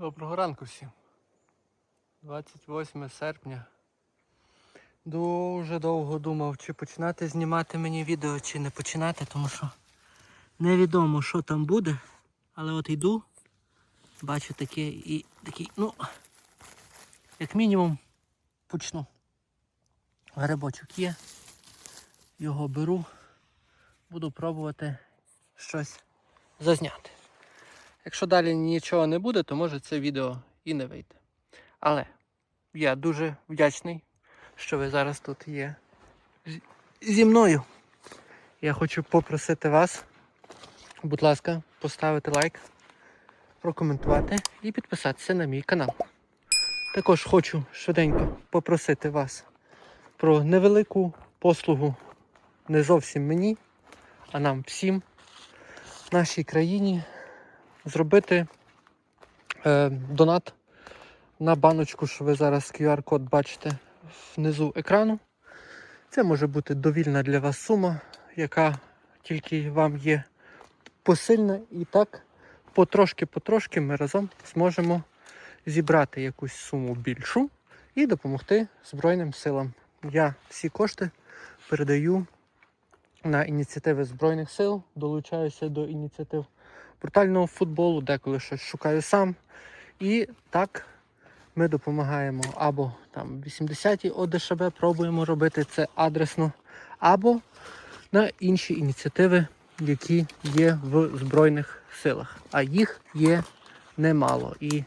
Доброго ранку всім. 28 серпня. Дуже довго думав, чи починати знімати мені відео, чи не починати, тому що невідомо, що там буде. Але от йду, бачу таке і такий, ну, як мінімум, почну. Грибочок є. Його беру, буду пробувати щось зазняти. Якщо далі нічого не буде, то може це відео і не вийде. Але я дуже вдячний, що ви зараз тут є зі мною. Я хочу попросити вас, будь ласка, поставити лайк, прокоментувати і підписатися на мій канал. Також хочу швиденько попросити вас про невелику послугу не зовсім мені, а нам всім, нашій країні, зробити е, донат на баночку, що ви зараз QR-код бачите внизу екрану. Це може бути довільна для вас сума, яка тільки вам є посильна. І так потрошки-потрошки ми разом зможемо зібрати якусь суму більшу і допомогти Збройним силам. Я всі кошти передаю на ініціативи Збройних сил, долучаюся до ініціатив брутального футболу, деколи щось шукаю сам. І так ми допомагаємо або там 80-ті ОДШБ пробуємо робити це адресно, або на інші ініціативи, які є в Збройних силах. А їх є немало. І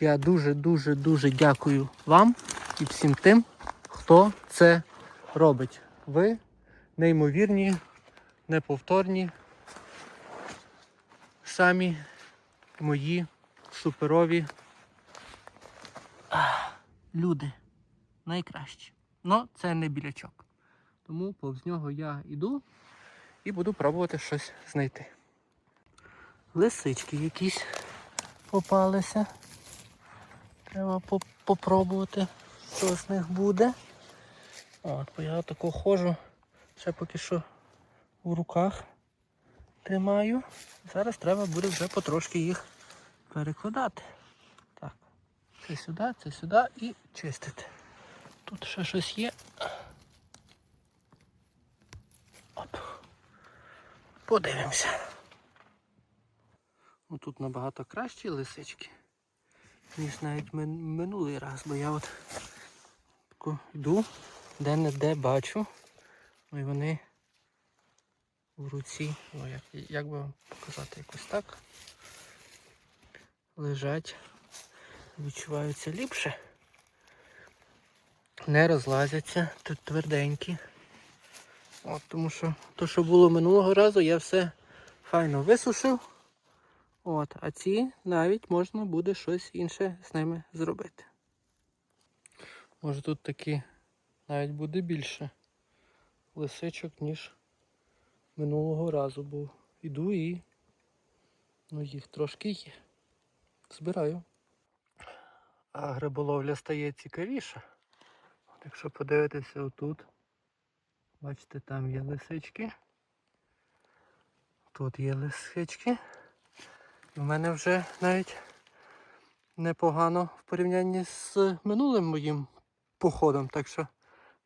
я дуже-дуже дуже дякую вам і всім тим, хто це робить. Ви неймовірні, неповторні, самі мої суперові люди. Найкращі. Но це не білячок. Тому повз нього я йду і буду пробувати щось знайти. Лисички якісь попалися. Треба по- попробувати, що з них буде. От, бо я отако ходжу, ще поки що в руках тримаю. Зараз треба буде вже потрошки їх перекладати. Так, це сюди, це сюди і чистити. Тут ще щось є. Оп. Подивимося. Ну, тут набагато кращі лисички, ніж навіть минулий раз, бо я от йду, де-не-де бачу. Ну і вони в руці, ну як, як би вам показати якось так. Лежать, відчуваються ліпше. Не розлазяться, тут тверденькі. От, тому що то, що було минулого разу, я все файно висушив. От, а ці навіть можна буде щось інше з ними зробити. Може тут таки навіть буде більше лисичок, ніж минулого разу, бо йду і ну, їх трошки є. Збираю. А гриболовля стає цікавіша. Якщо подивитися отут, бачите, там є лисички. Тут є лисички. У мене вже навіть непогано в порівнянні з минулим моїм походом. Так що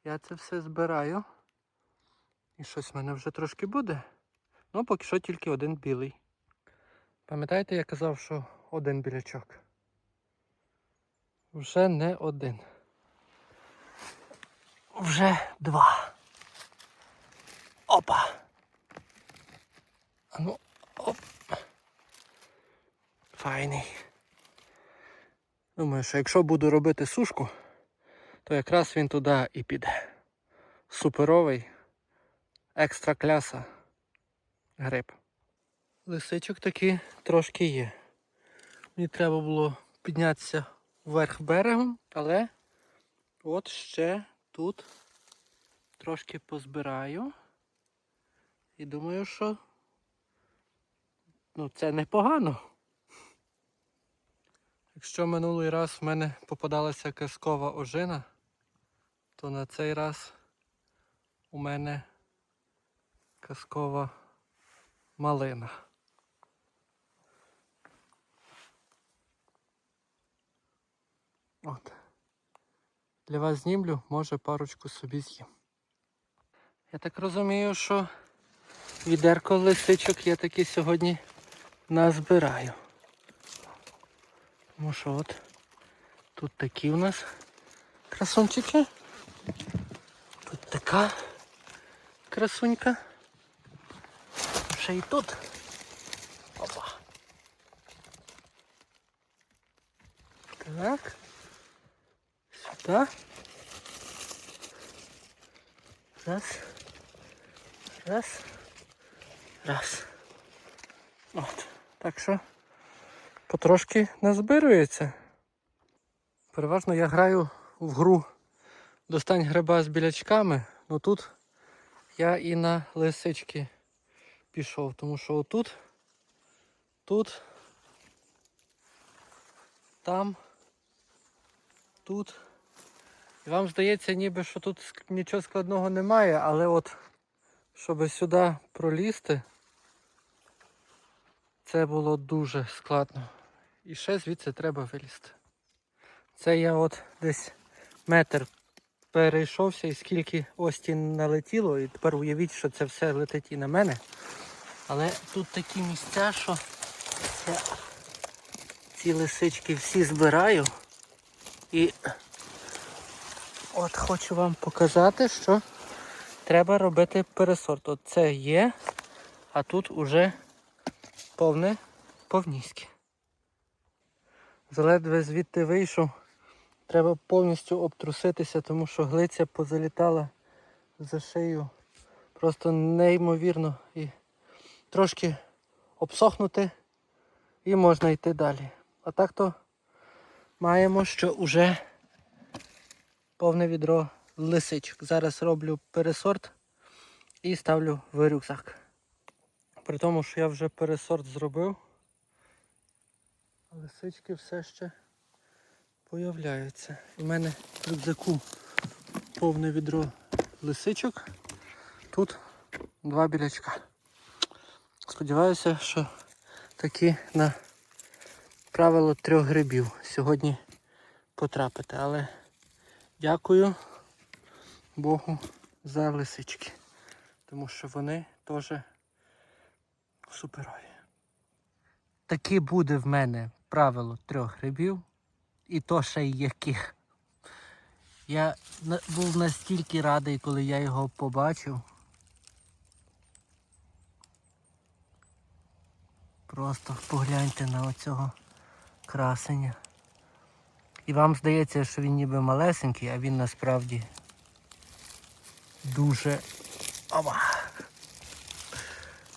я це все збираю. І щось в мене вже трошки буде. Ну, поки що тільки один білий. Пам'ятаєте, я казав, що один білячок? Вже не один. Вже два. Опа. А ну, оп. Файний. Думаю, що якщо буду робити сушку, то якраз він туди і піде. Суперовий, екстра кляса гриб. Лисичок таки трошки є. Мені треба було піднятися вверх берегом, але от ще тут трошки позбираю. І думаю, що ну, це непогано. Якщо минулий раз в мене попадалася казкова ожина, то на цей раз у мене казкова малина. От. Для вас знімлю, може парочку собі з'їм. Я так розумію, що відерко лисичок я таки сьогодні назбираю. Тому що от тут такі у нас красунчики. Тут така красунька. Ще й тут. Опа. Так. Сюди. Раз. Раз. Раз. От. Так що потрошки назбирується. Переважно я граю в гру Достань гриба з білячками, ну тут я і на лисички пішов, тому що отут, тут, там, тут. І вам здається, ніби що тут нічого складного немає, але от щоб сюди пролізти, це було дуже складно. І ще звідси треба вилізти. Це я от десь метр перейшовся і скільки остін налетіло, і тепер уявіть, що це все летить і на мене. Але тут такі місця, що я ці лисички всі збираю. І от хочу вам показати, що треба робити пересорт. От це є, а тут уже повне повніське. Заледве звідти вийшов. Треба повністю обтруситися, тому що глиця позалітала за шию. Просто неймовірно. І трошки обсохнути і можна йти далі. А так то маємо, що вже повне відро лисичок. Зараз роблю пересорт і ставлю в рюкзак. При тому, що я вже пересорт зробив, лисички все ще появляються. У мене в рюкзаку повне відро лисичок. Тут два білячка. Сподіваюся, що таки на правило трьох грибів сьогодні потрапити. Але дякую Богу за лисички. Тому що вони теж суперові. Таки буде в мене правило трьох грибів. І то ще й яких. Я був настільки радий, коли я його побачив. Просто погляньте на оцього красення. І вам здається, що він ніби малесенький, а він насправді дуже. Ова!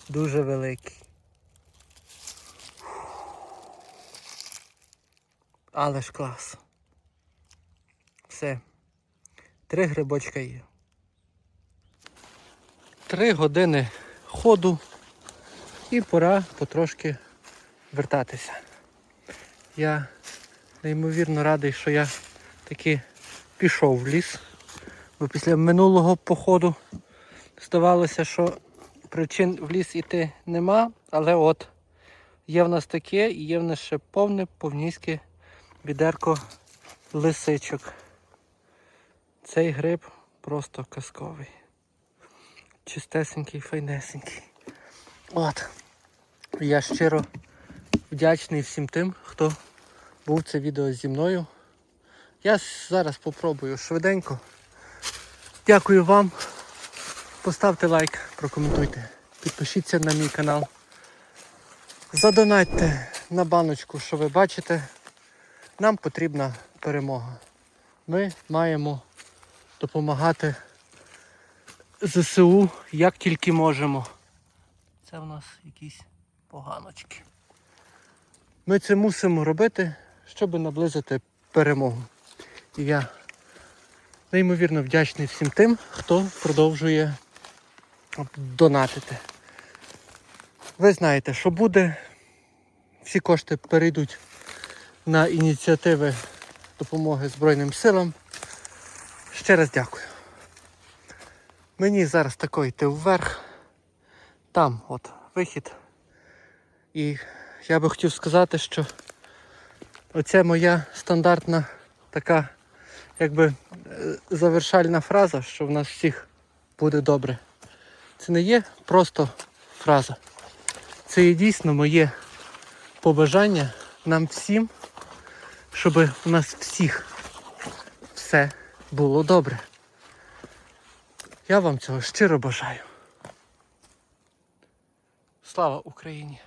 Дуже великий. Але ж клас. Все. Три грибочка є. Три години ходу і пора потрошки вертатися. Я неймовірно радий, що я таки пішов в ліс. Бо після минулого походу здавалося, що причин в ліс іти нема, але от є в нас таке і є в нас ще повне повністю відерко лисичок. Цей гриб просто казковий. Чистесенький, файнесенький. От. Я щиро вдячний всім тим, хто був це відео зі мною. Я зараз попробую швиденько. Дякую вам. Поставте лайк, прокоментуйте, підпишіться на мій канал. Задонатьте на баночку, що ви бачите. Нам потрібна перемога. Ми маємо допомагати ЗСУ як тільки можемо. Це в нас якісь поганочки. Ми це мусимо робити, щоб наблизити перемогу. І я неймовірно вдячний всім тим, хто продовжує донатити. Ви знаєте, що буде. Всі кошти перейдуть на ініціативи допомоги Збройним силам. Ще раз дякую. Мені зараз тако йти вверх. Там от вихід. І я би хотів сказати, що оце моя стандартна така якби е, завершальна фраза, що в нас всіх буде добре. Це не є просто фраза. Це є дійсно моє побажання нам всім, щоб у нас всіх все було добре. Я вам цього щиро бажаю. Слава Україні!